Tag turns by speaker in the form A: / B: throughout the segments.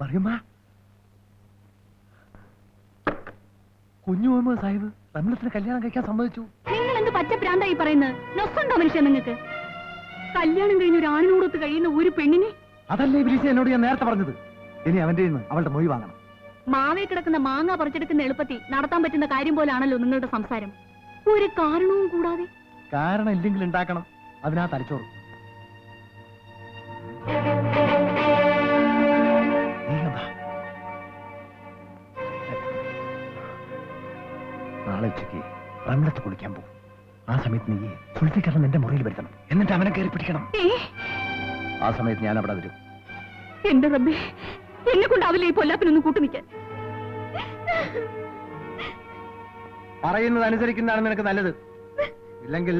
A: പറയുമ്മ കുഞ്ഞു മുഹമ്മദ് സാഹിബ് റംലത്തിന് കല്യാണം കഴിക്കാൻ സമ്മതിച്ചു.
B: നിങ്ങൾ എന്ത് പച്ചപ്രാന്തായി പറയുന്നത്? നൊസുണ്ടോ മനുഷ്യൻ നിങ്ങൾക്ക് കല്യാണം കഴിഞ്ഞ ഒരു ആണിനോടൊത്ത് കഴിയുന്ന ഒരു പെണ്ണിനെ?
A: അതല്ലേ ഇബ്ലീസ് എന്നോട് ഞാൻ നേരത്തെ പറഞ്ഞത്. ഇനി അവന്റെ നിന്ന് അവളുടെ മൊഴി വാങ്ങണം.
B: മാവേ കിടക്കുന്ന മാങ്ങ പറിച്ചെടുക്കുന്ന എളുപ്പത്തിൽ നടത്താൻ പറ്റുന്ന കാര്യം പോലാണല്ലോ നിങ്ങളുടെ സംസാരം. ഒരു കാരണവും കൂടാതെ.
A: കാരണം ഇല്ലെങ്കിൽ ഉണ്ടാക്കണം. അതിനാ തലച്ചോറ്. നാളെ ഉച്ചയ്ക്ക് റംലത്ത് കുളിക്കാൻ പോകും. ആ സമയത്ത് നീ സുൽഫിക്കറിന് എന്റെ മുറിയിൽ വരുത്തണം. എന്നിട്ട് അവനെ കയറി പിടിക്കണം. ആ സമയത്ത് ഞാൻ അവിടെ വരും.
B: എന്റെ റബ്ബി എന്നെ കൊണ്ടാവില്ല ഈ പൊല്ലാപ്പിനൊന്നും കൂട്ടു നിൽക്കാൻ?
A: പറയുന്നത് അനുസരിക്കുന്നതാണ് നിനക്ക് നല്ലത്. ഇല്ലെങ്കിൽ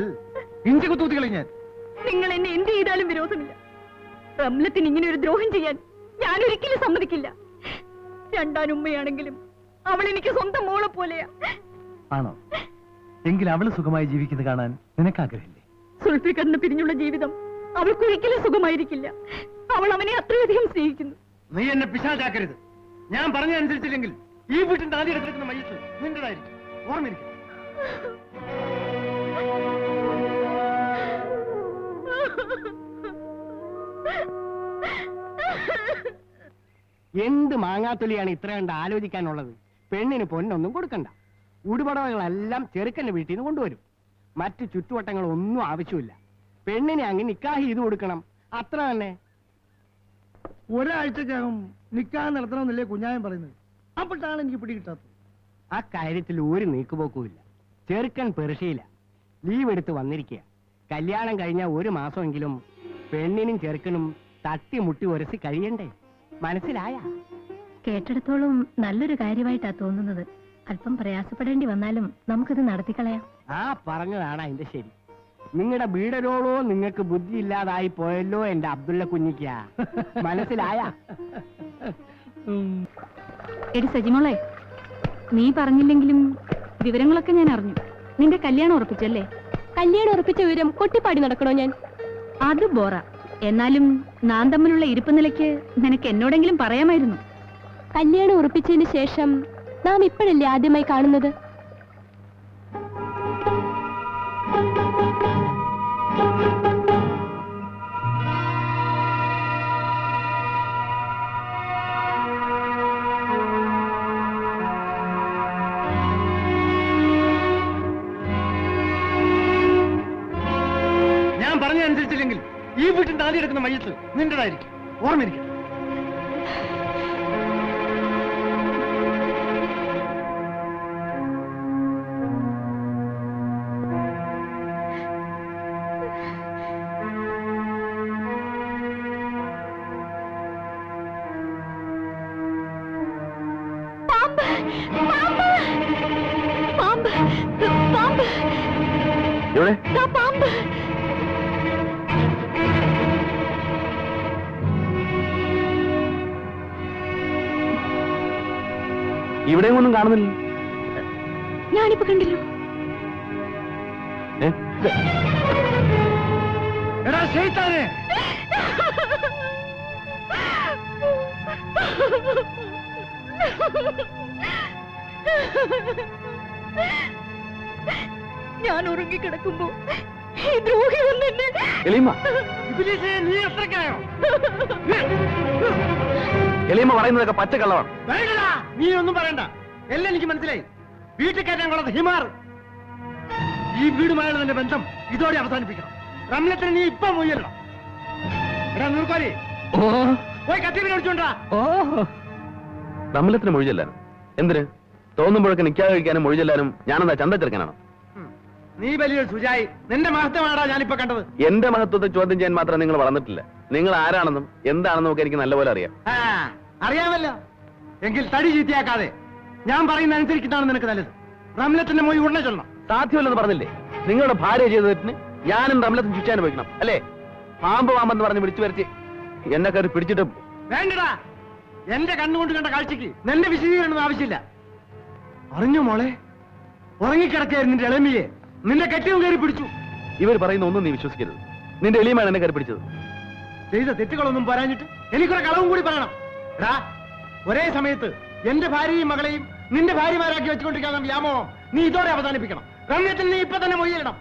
A: ഇഞ്ചി കുത്തൂത്തി കളിഞ്ഞാൻ
B: നിങ്ങൾ എന്നെ എന്ത് ചെയ്താലും വിരോധമില്ല. റംലത്തിന് ഇങ്ങനെ ഒരു ദ്രോഹം ചെയ്യാൻ ഞാൻ ഒരിക്കലും സമ്മതിക്കില്ല. രണ്ടാനുമ്മയാണെങ്കിലും അവൾ എനിക്ക് സ്വന്തം മോളെ പോലെയാ.
A: ആണോ? എങ്കിൽ അവൾ സുഖമായി ജീവിക്കുന്നത് കാണാൻ നിനക്ക് ആഗ്രഹമില്ലേ
B: സുൽഫിക്കറിന് പിരിഞ്ഞുള്ള ജീവിതം അവൾക്ക് ഒരിക്കലും സുഖമായിരിക്കില്ല. അവൾ അവനെ അത്രയധികം സ്നേഹിക്കുന്നു.
A: നീ എന്നെ പിശാചാക്കരുത്. ഞാൻ പറഞ്ഞതനുസരിച്ചില്ലെങ്കിൽ ഈ വീട്ടിന്റെ ആദ്യ എടുത്തിരിക്കുന്ന മയ്യത്ത് നിന്റേതായിരിക്കും. ഓർമ്മിരിക്കും
C: എന്ത് മാങ്ങാത്തൊലിയാണ് ഇത്ര കണ്ട് ആലോചിക്കാനുള്ളത്? പെണ്ണിന് പൊന്നൊന്നും കൊടുക്കണ്ട. ഉടുപടവങ്ങളെല്ലാം ചെറുക്കന്റെ വീട്ടിൽ നിന്ന് കൊണ്ടുവരും. മറ്റു ചുറ്റുവട്ടങ്ങളൊന്നും ആവശ്യമില്ല. പെണ്ണിനെ അങ്ങ് നിക്കാഹ് ചെയ്ത് കൊടുക്കണം. അത്ര തന്നെ.
A: ഒരാഴ്ചക്കകം നിക്കാഹ് നടത്തണമെന്നല്ലേ കുഞ്ഞായം പറയുന്നത്. അപ്പോഴാണ് എനിക്ക് പിടികിട്ടാത്തത്
C: ആ കാര്യത്തിൽ ഒരു നീക്കുപോക്കുമില്ല ചെറുക്കൻ പെർഷയില്ല ലീവ് എടുത്ത് വന്നിരിക്കുക. കല്യാണം കഴിഞ്ഞ ഒരു മാസമെങ്കിലും പെണ്ണിനും ചെറുക്കനും തട്ടി മുട്ടി ഉരസി കഴിയണ്ടേ? മനസ്സിലായ?
B: കേട്ടിടത്തോളം നല്ലൊരു കാര്യമായിട്ടാ തോന്നുന്നത്. അല്പം പ്രയാസപ്പെടേണ്ടി വന്നാലും നമുക്കിത് നടത്തിക്കളയാം.
C: ആ പറഞ്ഞതാണ് അതിന്റെ ശരി. നിങ്ങളുടെ വീടരോളോ നിങ്ങൾക്ക് ബുദ്ധി ഇല്ലാതായി പോയല്ലോ എന്റെ അബ്ദുള്ള കുഞ്ഞിക്ക. മനസ്സിലായ?
B: എടി സജിമോളെ നീ പറഞ്ഞില്ലെങ്കിലും വിവരങ്ങളൊക്കെ ഞാൻ അറിഞ്ഞു. നിന്റെ കല്യാണം ഉറപ്പിച്ചല്ലേ? കല്യാണം ഉറപ്പിച്ച വിവരം കൊട്ടിപ്പാടി നടക്കണോ ഞാൻ? അത് ബോറ. എന്നാലും നാം തമ്മിലുള്ള ഇരിപ്പ് നിലയ്ക്ക് നിനക്ക് എന്നോടെങ്കിലും പറയാമായിരുന്നു. കല്യാണം ഉറപ്പിച്ചതിന് ശേഷം നാം ഇപ്പോഴല്ലേ ആദ്യമായി കാണുന്നത്?
A: ഞാൻ പറഞ്ഞതനുസരിച്ചില്ലെങ്കിൽ ഈ വീട്ടിൽ ആദ്യം എടുക്കുന്ന മയ്യത്ത് നിന്റേതായിരിക്കും. ഓർമ്മിരിക്കും
B: ദാ പാമ്പ്.
D: ഇവിടെയും ഒന്നും കാണുന്നില്ല.
B: ഞാനിപ്പോ കണ്ടില്ലോ?
A: എടാ ശൈത്താനെ.
B: ഞാൻ ഉറങ്ങിക്കിടക്കുമ്പോ ഈ ദ്രോഹി വന്നെന്നെ
D: എലീമ
A: നീ എത്രക്കായോ
D: എലീമ പറയുന്നതൊക്കെ പറ്റ
A: വേണ്ടടാ നീ ഒന്നും പറയണ്ട. എല്ലാം എനിക്ക് മനസ്സിലായി. വീട്ടിൽ കയറ്റാൻ കൊള്ളത് ഹിമാർ. ഈ വീടുമായുള്ള നിന്റെ ബന്ധം ഇതോടെ അവസാനിപ്പിക്കണം. റംലത്തിന് നീ ഇപ്പൊ മുയ്യല്ലോ എടാ നൂർക്കോലി
D: ഓ.
A: പോയി കത്തിന് വിളിച്ചോണ്ടാ
D: ഓ. തമ്മിലത്തിന് മൊഴി ചെല്ലാനും എന്തിന്? തോന്നുമ്പോഴൊക്കെ നിക്കാതെ കഴിക്കാനും മൊഴിചെല്ലാനും ഞാനെന്താ ചന്ത ചെറുക്കാനാണോ?
A: നീ വലിയൊരു സുജായി. നിന്റെ മഹത്വമാണോ ഞാനിപ്പോ കണ്ടത്.
D: എന്റെ മഹത്വത്തെ ചോദ്യം ചെയ്യാൻ മാത്രം നിങ്ങൾ വളർന്നിട്ടില്ല. നിങ്ങൾ ആരാണെന്നും എന്താണെന്നും ഒക്കെ എനിക്ക് നല്ലപോലെ അറിയാം.
A: ആ അറിയാമല്ലോ. എങ്കിൽ തടി ചീത്തയാക്കാതെ. ഞാൻ പറയുന്ന അനുസരിക്കുന്നതാണ് നിനക്ക് നല്ലത്. റംലത്തിന്റെ മൊഴി ഉടനെ ചൊല്ലണം.
D: സാധ്യമല്ലെന്ന് പറഞ്ഞില്ലേ? നിങ്ങളുടെ ഭാര്യ ചെയ്ത തെറ്റിന് ഞാനും റംലത്തും ശിക്ഷ അനുഭവിക്കണം അല്ലേ? പാമ്പ് പാമ്പെന്ന് പറഞ്ഞ് വിളിച്ചു വരച്ച് എന്നെ കയറി പിടിച്ചിട്ടും
A: വേണ്ടടാ. എന്റെ കണ്ണുകൊണ്ട് കണ്ട കാഴ്ചക്ക് നിന്റെ വിശദീകരണം ആവശ്യമില്ല. അറിഞ്ഞു മോളെ? ഉറങ്ങിക്കിടക്കായിരുന്നു നിന്റെ ഇളമിയെ. നിന്റെ കെട്ടിയും കയറി പിടിച്ചു.
D: ഇവർ പറയുന്ന ഒന്നും നീ വിശ്വസിക്കരുത്. നിന്റെ എലിയുമാണ് എന്നെ കയറി പിടിച്ചത്.
A: ചെയ്ത തെറ്റുകളൊന്നും പറഞ്ഞിട്ട് എനിക്കൊരു കളവും കൂടി പറയണം. എടാ
E: ഒരേ സമയത്ത് എന്റെ ഭാര്യയും മകളെയും നിന്റെ ഭാര്യമാരാക്കി വെച്ചുകൊണ്ടിരിക്കുന്ന വ്യാമോഹം നീ ഇതോടെ അവസാനിപ്പിക്കണം. രമ്യത്തിൽ നീ ഇപ്പൊ തന്നെ മൊയ്യിലിടണം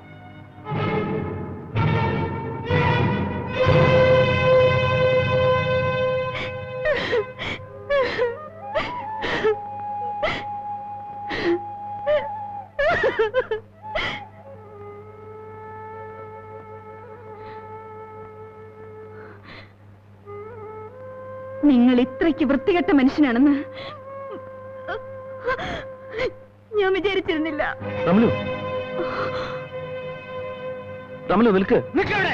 B: നിങ്ങൾ ഇത്രയ്ക്ക് വൃത്തികെട്ട മനുഷ്യനാണെന്ന് ഞാൻ വിചാരിച്ചിരുന്നില്ല.
D: റമലു റമലു നിൽക്ക്.
E: നിൽക്കവിടെ.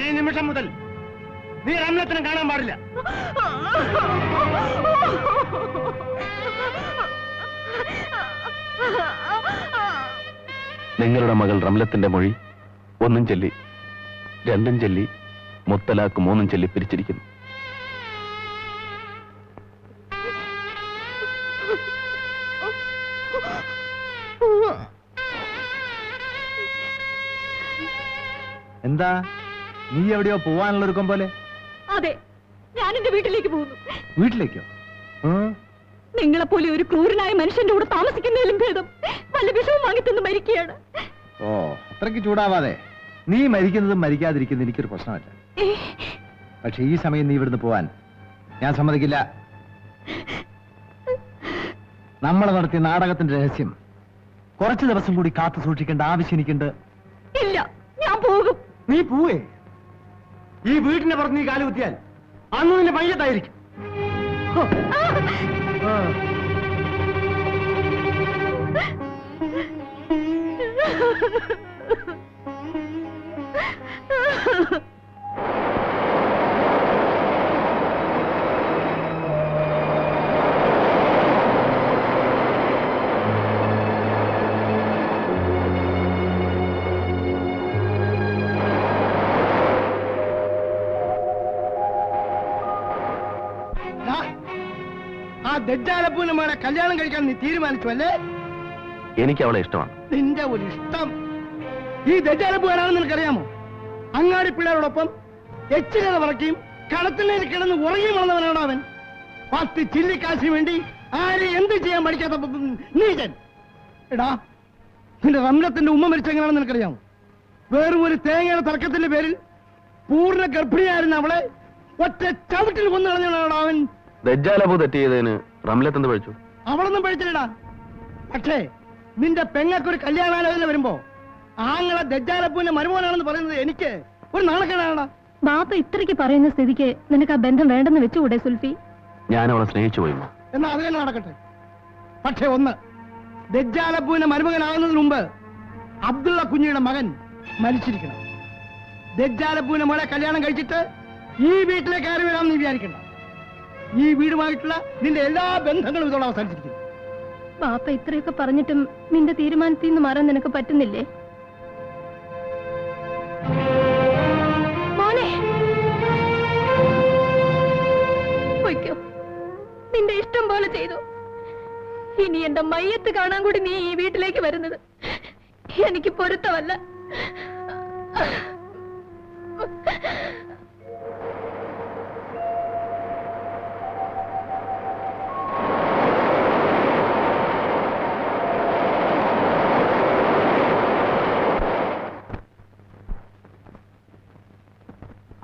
E: ഈ നിമിഷം മുതൽ നീ രമ്യത്തിനും കാണാൻ പാടില്ല.
D: നിങ്ങളുടെ മകൾ റംലത്തിന്റെ മൊഴി ഒന്നും ചൊല്ലി രണ്ടും ചൊല്ലി മുത്തലാക്ക് മൂന്നും ചൊല്ലി പിരിച്ചിരിക്കുന്നു.
A: എന്താ? നീ എവിടെയോ പോവാനുള്ള ഒരുക്കം പോലെ?
B: അതെ ഞാൻ എന്റെ വീട്ടിലേക്ക് പോകുന്നു.
A: വീട്ടിലേക്കോ?
B: നിങ്ങളെപ്പോലെ ഒരു ക്രൂരനായ മനുഷ്യന്റെ കൂടെ താമസിക്കുന്നതിലും ഭേദം. വല്ല വിഷവും വാങ്ങിത്തന്ന് മരിക്കുകയാണ്.
A: ഓ അത്രയ്ക്ക് ചൂടാവാതെ. നീ മരിക്കുന്നതും മരിക്കാതിരിക്കുന്നതും എനിക്കൊരു പ്രശ്നമല്ല. പക്ഷെ ഈ സമയം നീ ഇവിടുന്ന് പോവാൻ ഞാൻ സമ്മതിക്കില്ല. നമ്മൾ നടത്തിയ നാടകത്തിന്റെ രഹസ്യം കുറച്ച് ദിവസം കൂടി കാത്തു സൂക്ഷിക്കേണ്ട ആവശ്യം എനിക്കുണ്ട്.
B: ഇല്ല ഞാൻ പോകും.
E: നീ പോവേ. ഈ വീടിന്റെ പുറത്ത് നീ കാലുകുത്തിയാൽ അന്ന് നിന്റെ മയ്യത്തായിരിക്കും Ha ha ദാ, ആ ദജ്ജാലപ്പൂനെ കല്യാണം കഴിക്കാൻ നീ തീരുമാനിച്ചു അല്ലേ
D: എനിക്ക് അവളെ ഇഷ്ടമാണ്.
E: നിന്റെ ഒരു ഇഷ്ടം. ഈ ദജ്ജാലപ്പൂ ആരാണെന്ന് നിനക്കറിയാമോ? അങ്ങാടി പിള്ളേരോടൊപ്പം എച്ചിലത പറക്കുകയും കടത്തിനേൽ കിടന്ന് ഉറങ്ങി വളർന്നവനാണ് അവൻ. പത്ത് ചില്ലിക്കാശിന് വേണ്ടി ആരെ എന്ത് ചെയ്യാൻ പഠിക്കാത്ത നീചൻ. എടാ നിന്റെ റംലത്തിന്റെ ഉമ്മ മരിച്ചെങ്ങനെയാണെന്ന് നിനക്കറിയാമോ? വേറും ഒരു തേങ്ങയുടെ തർക്കത്തിന്റെ പേരിൽ പൂർണ ഗർഭിണിയായിരുന്ന അവളെ ഒറ്റ ചവിട്ടിൽ കൊന്നു കളഞ്ഞവനാണ് അവൻ.
D: ദജ്ജാലബു തെറ്റ് ചെയ്തതിന് റംലത്ത് എന്ത് പഴിച്ചു?
E: അവളൊന്നും പഴിച്ചില്ലടാ. പക്ഷേ നിന്റെ പെങ്ങക്കൊരു കല്യാണാലോചന വരുമ്പോ ആങ്ങളെ ദജ്ജാലപ്പൂന്റെ മരുമോനാണെന്ന് പറയുന്നത് എനിക്ക് ഒരു നാണക്കേടാണടാ.
B: ബാപ്പ ഇത്രയ്ക്ക് പറയുന്ന സ്ഥിതിക്ക് നിനക്ക് ആ ബന്ധം വേണ്ടെന്ന് വെച്ചുകൂടെ സുൽഫി?
D: ഞാൻ അവളെ സ്നേഹിച്ചു പോയി.
E: എന്നാ അത് തന്നെ നടക്കട്ടെ. പക്ഷെ ഒന്ന് ദജ്ജാലപ്പൂവിന്റെ മരുമകനാകുന്നതിന് മുമ്പ് അബ്ദുള്ള കുഞ്ഞിയുടെ മകൻ മരിച്ചിരിക്കണം. ദജ്ജാലപ്പൂവിന്റെ മോളെ കല്യാണം കഴിച്ചിട്ട് ഈ വീട്ടിലേക്ക് കയറി വരാമെന്ന് നീ വിചാരിക്കണ്ട. ഈ വീടുമായിട്ടുള്ള നിന്റെ എല്ലാ ബന്ധങ്ങളും ഇതോടെ അവസാനിച്ചിരിക്കുന്നു.
B: ബാപ്പ ഇത്രയൊക്കെ പറഞ്ഞിട്ടും നിന്റെ തീരുമാനത്തിൽ നിന്ന് മാറാൻ നിനക്ക് പറ്റുന്നില്ലേ? മോനെ നിന്റെ ഇഷ്ടം പോലെ ചെയ്തു. ഇനി എന്റെ മയ്യത്ത് കാണാൻ കൂടി നീ ഈ വീട്ടിലേക്ക് വരുന്നത് എനിക്ക് പൊരുത്തമല്ല.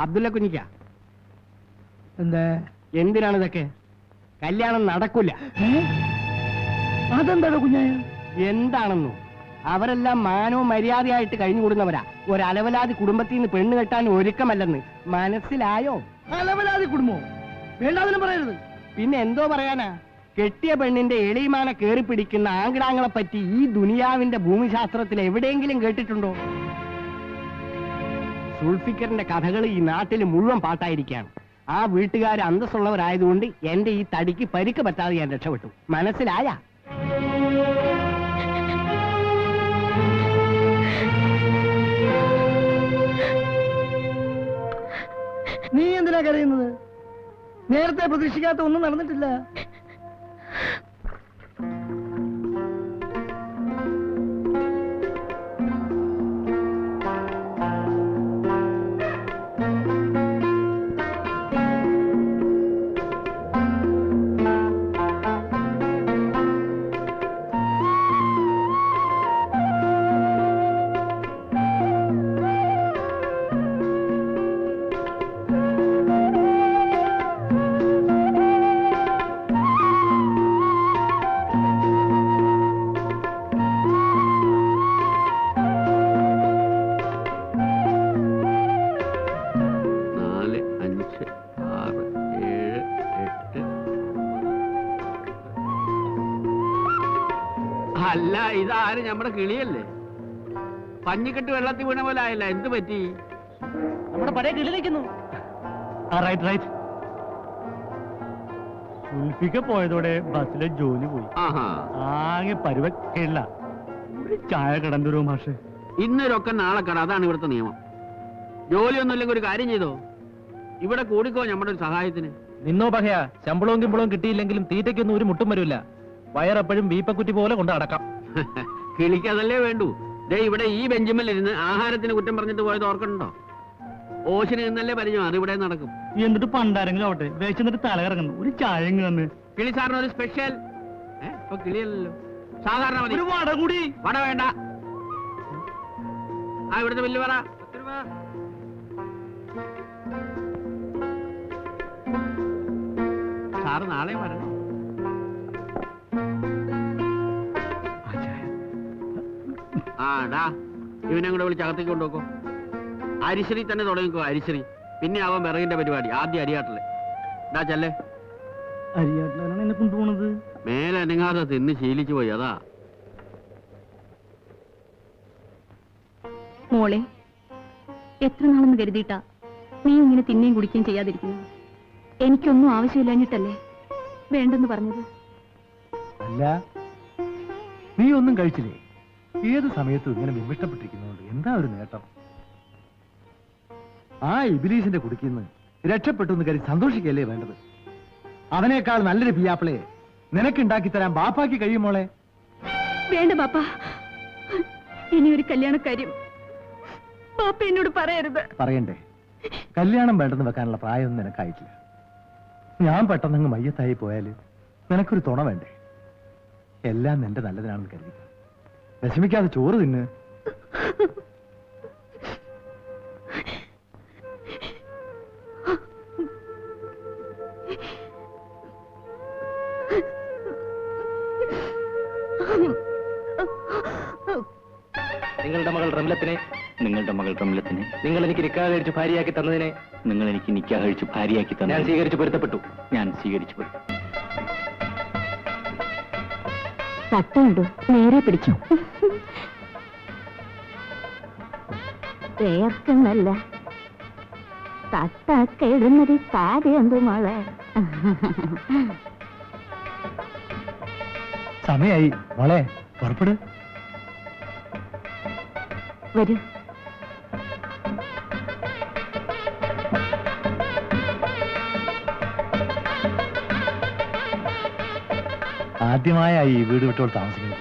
C: അബ്ദുള്ള കുഞ്ഞിക്ക.
E: എന്താ?
C: എന്തിനാണ് ഇതൊക്കെ? കല്യാണം നടക്കൂല.
E: അതെന്താ കുഞ്ഞായ?
C: എന്താണെന്നു? അവരെല്ലാം മാനവും മര്യാദയായിട്ട് കഴിഞ്ഞുകൂടുന്നവരാ. ഒരലവലാതി കുടുംബത്തിൽ നിന്ന് പെണ്ണ് കെട്ടാൻ ഒരുക്കമല്ലെന്ന്. മനസ്സിലായോ?
E: അലവലാതി കുടുംബം. വേണ്ടാതിനും പറയരുത്.
C: പിന്നെ എന്തോ പറയാനാ? കെട്ടിയ പെണ്ണിന്റെ എളിമാന കേറി പിടിക്കുന്ന ആങ്കിടാങ്ങളെ പറ്റി ഈ ദുനിയാവിന്റെ ഭൂമിശാസ്ത്രത്തിൽ എവിടെയെങ്കിലും കേട്ടിട്ടുണ്ടോ? സുൾഫിക്കറിന്റെ കഥകൾ ഈ നാട്ടിൽ മുഴുവൻ പാട്ടായിരിക്കാണ് ആ വീട്ടുകാർ അന്തസ്സുള്ളവരായതുകൊണ്ട് എന്റെ ഈ തടിക്ക് പരിക്ക് പറ്റാതെ ഞാൻ രക്ഷപ്പെട്ടു. മനസ്സിലായ?
E: നീ എന്തിനാ കരയുന്നത്? നേരത്തെ പ്രതീക്ഷിക്കാത്ത ഒന്നും നടന്നിട്ടില്ല.
F: ഇതാരും നമ്മുടെ കിളിയല്ലേ? പഞ്ഞിക്കെട്ട് വെള്ളത്തിൽ വീണ പോലെ ആയല്ല എന്ത് പറ്റി?
E: നമ്മുടെ പഴയ കിളി നിൽക്കുന്നു.
A: റൈറ്റ് റൈറ്റ് സുൽഫിക്ക പോയതോടെ ബസ്സിലെ ജോലി പോയി.
F: ആഹാ.
A: ആകെ പരുവക്കില്ല ഒരു ചായ കിടന്നൊരു മാഷ്?
F: ഇന്നൊരൊക്കെ നാളെ കട അതാണ് ഇവിടുത്തെ നിയമം. ജോലിയൊന്നും ഇല്ലെങ്കിൽ ഒരു കാര്യം ചെയ്തോ? ഇവിടെ കൂടിക്കോ നമ്മുടെ ഒരു സഹായത്തിന്.
G: നിന്നോ പകയാ ശമ്പളവും കിമ്പളവും കിട്ടിയില്ലെങ്കിലും തീറ്റയ്ക്കൊന്നും ഒരു മുട്ടും വരില്ല വയറെപ്പോഴും വീപ്പക്കുറ്റി പോലെ കൊണ്ട് അടക്കാം
F: കിളിക്ക് വേണ്ടു. ദേ ഇവിടെ ഈ ബെഞ്ചുമേൽ ഇരുന്ന് ആഹാരത്തിന് കുറ്റം പറഞ്ഞിട്ട് പോയത് ഓർക്കണ്ടോ? ഓശിന് ഇന്നല്ലേ പരിചയം അത് ഇവിടെ നടക്കും.
A: എന്നിട്ട് പണ്ടാരെങ്കിലും ആവട്ടെ വേച്ചിന്നിട്ട് തല കറങ്ങുന്നു ഒരു ചായങ്ങ് തന്ന്.
F: കിളി സാറിന് ഒരു സ്പെഷ്യൽ ഇപ്പൊ കിളിയല്ലോ സാധാരണ മതി.
A: ഒരു വട കൂടി.
F: വട വേണ്ട. ആ ഇവിടുത്തെ ബില്ല് പറ. സാറ് നാളെ വരണം. ആ ഡാ. ഇവനെ കൂടെ വിളിച്ച് അകത്തേക്ക് കൊണ്ടുപോക്കോ. അരിശ്രീ തന്നെ തുടങ്ങിക്കോ അരിശ്രീ. പിന്നെ അവൻ വിറകിന്റെ പരിപാടി ആദ്യം അരിയാട്ടല്ലേ ഡാ ചെല്ലേ.
A: അരിയാട്ടിലാണ് എന്നെ കൊണ്ടുപോണത്?
F: മേലെ അനങ്ങാതെ തിന്ന് ശീലിച്ചു പോയി അതാ.
B: മോളെ എത്ര നാളെന്ന് കരുതിയിട്ടാ നീ ഇങ്ങനെ തിന്നേം കുടിക്കുകയും ചെയ്യാതിരിക്കുന്നു എനിക്കൊന്നും ആവശ്യമില്ലാഞ്ഞിട്ടല്ലേ വേണ്ടെന്ന് പറഞ്ഞത്?
A: അല്ല നീ ഒന്നും കഴിച്ചില്ലേ? ഏത് സമയത്തും ഇങ്ങനെ വിമിഷ്ടപ്പെട്ടിരിക്കുന്നതുകൊണ്ട് എന്താ ഒരു നേട്ടം? ആ ഇബിലീസിന്റെ കുടുക്കിന്ന് രക്ഷപ്പെട്ടു എന്ന് കരുതി സന്തോഷിക്കല്ലേ വേണ്ടത്? അവനേക്കാൾ നല്ലൊരു പിയാപ്പിളയെ നിനക്കുണ്ടാക്കി തരാൻ ബാപ്പാക്കി കഴിയുമോളെ
B: വേണ്ട ബാപ്പ. ഇനി ഒരു കല്യാണ കാര്യം ബാപ്പ എന്നോട് പറയരുത്.
A: പറയണ്ടേ? കല്യാണം വേണ്ടെന്ന് വെക്കാനുള്ള പ്രായമൊന്നും നിനക്കായിട്ടില്ല. ഞാൻ പെട്ടെന്നങ്ങ് മയ്യത്തായി പോയാൽ നിനക്കൊരു തുണ വേണ്ടേ? എല്ലാം നിന്റെ നല്ലതിനാണെന്ന് കരുതി വിഷമിക്കാതെ ചോറ് തിന്ന്.
G: നിങ്ങളുടെ മകൾ റംലത്തിനെ?
H: നിങ്ങളുടെ മകൾ റംലത്തിനെ?
G: നിങ്ങൾ എനിക്ക് നിക്കാ കഴിച്ച് ഭാര്യയാക്കി തന്നതിനെ?
H: നിങ്ങൾ എനിക്ക് നിക്കാഹ് കഴിച്ച് ഭാര്യയാക്കി
G: ഞാൻ സ്വീകരിച്ചു പൊരുത്തപ്പെട്ടു.
H: ഞാൻ സ്വീകരിച്ചു പോയി
B: തട്ടുണ്ടോ നേരെ പിടിച്ചു. വേർക്കുന്നല്ല തട്ടൊക്കെ ഇടുന്നൊരു കാര്യം എന്ത് മോളെ.
A: സമയായി. മോളെ പുറപ്പെടു.
B: വരൂ.
A: ആദ്യമായ ഈ വീട് വിട്ടോൾ താമസിക്കുന്നത്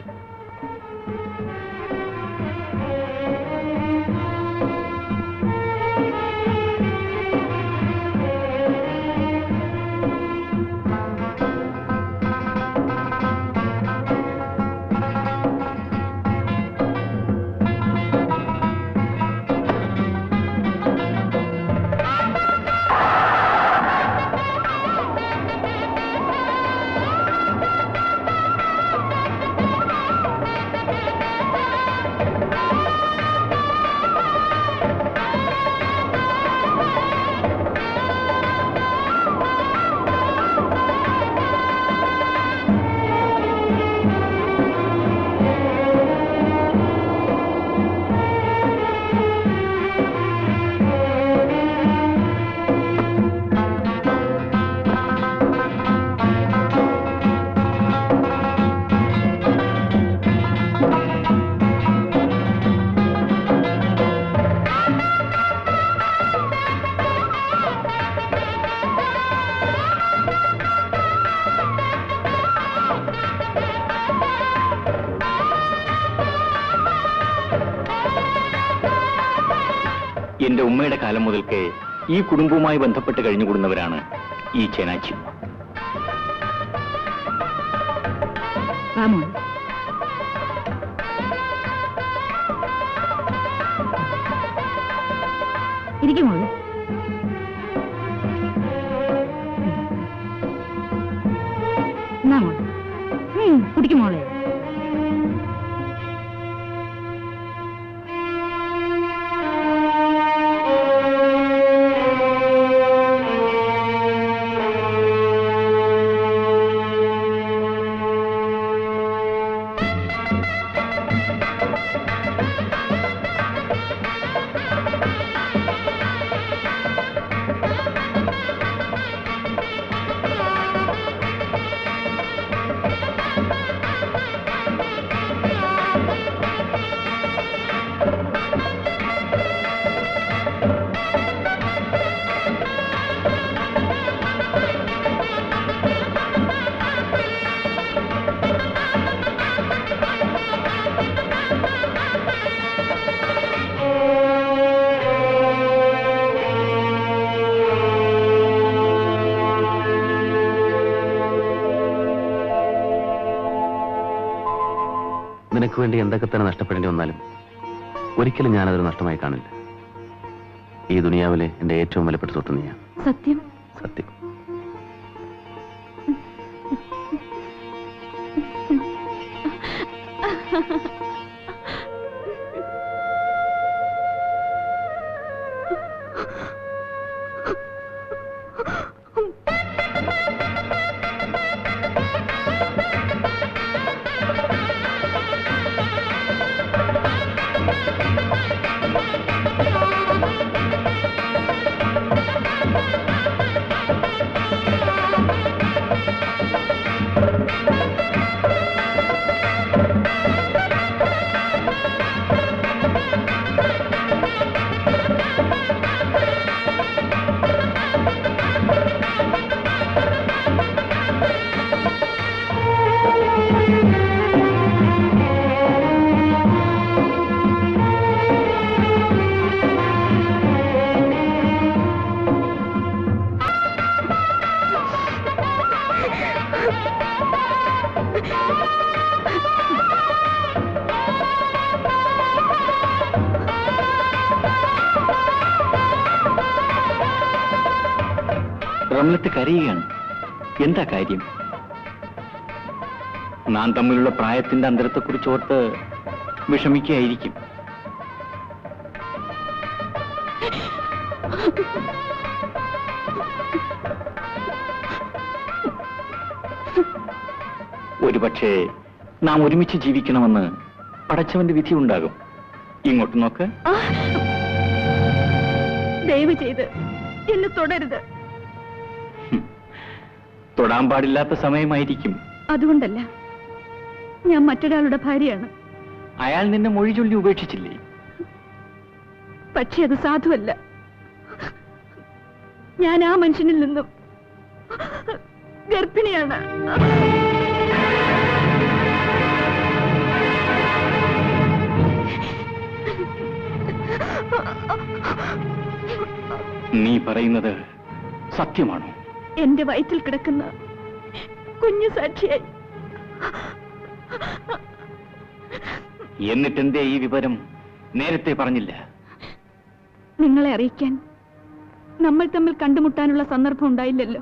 H: എന്റെ ഉമ്മയുടെ കാലം മുതൽക്കേ ഈ കുടുംബവുമായി ബന്ധപ്പെട്ട് കഴിഞ്ഞുകൂടുന്നവരാണ് ഈ ചേനാച്ചി.
B: കുടിക്കുമോളേ
D: വേണ്ടി എന്തൊക്കെ തന്നെ നഷ്ടപ്പെടേണ്ടി വന്നാലും ഒരിക്കലും ഞാനതൊരു നഷ്ടമായി കാണില്ല. ഈ ദുനിയാവിലെ എന്റെ ഏറ്റവും വിലപ്പെട്ട സ്വത്ത് നീയാണ്
B: സത്യം?
D: സത്യം.
H: റംലത്ത് കരയുകയാണ് എന്താ കാര്യം നാം തമ്മിലുള്ള പ്രായത്തിന്റെ അന്തരത്തെക്കുറിച്ച് ഓർത്ത് വിഷമിക്കുകയായിരിക്കും ഒരുപക്ഷെ നാം ഒരുമിച്ച് ജീവിക്കണമെന്ന് പടച്ചവന്റെ വിധി ഉണ്ടാകും ഇങ്ങോട്ട് നോക്ക്!
B: ദയവ് ചെയ്ത് എന്നെ തുടരുത്.
H: തൊടാൻ പാടില്ലാത്ത സമയമായിരിക്കും.
B: അതുകൊണ്ടല്ല. ഞാൻ മറ്റൊരാളുടെ ഭാര്യയാണ്.
H: അയാൾ നിന്നെ മൊഴി ചൊല്ലി ഉപേക്ഷിച്ചില്ലേ?
B: പക്ഷെ അത് സാധുവല്ല. ഞാൻ ആ മനുഷ്യനിൽ നിന്നും ഗർഭിണിയാണ്.
H: നീ പറയുന്നത് സത്യമാണോ?
B: എന്റെ വയറ്റിൽ കിടക്കുന്ന കുഞ്ഞു സാക്ഷിയായി.
H: എന്നിട്ടെന്തേ ഈ വിവരം നേരത്തെ പറഞ്ഞില്ല?
B: നിങ്ങളെ അറിയിക്കാൻ നമ്മൾ തമ്മിൽ കണ്ടുമുട്ടാനുള്ള സന്ദർഭം ഉണ്ടായില്ലല്ലോ.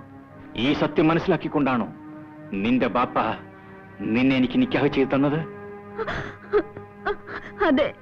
H: ഈ സത്യം മനസ്സിലാക്കിക്കൊണ്ടാണോ നിന്റെ ബാപ്പ നിന്നെ എനിക്ക് നിക്കാഹ് ചെയ്തു തന്നത്?
B: അതെ.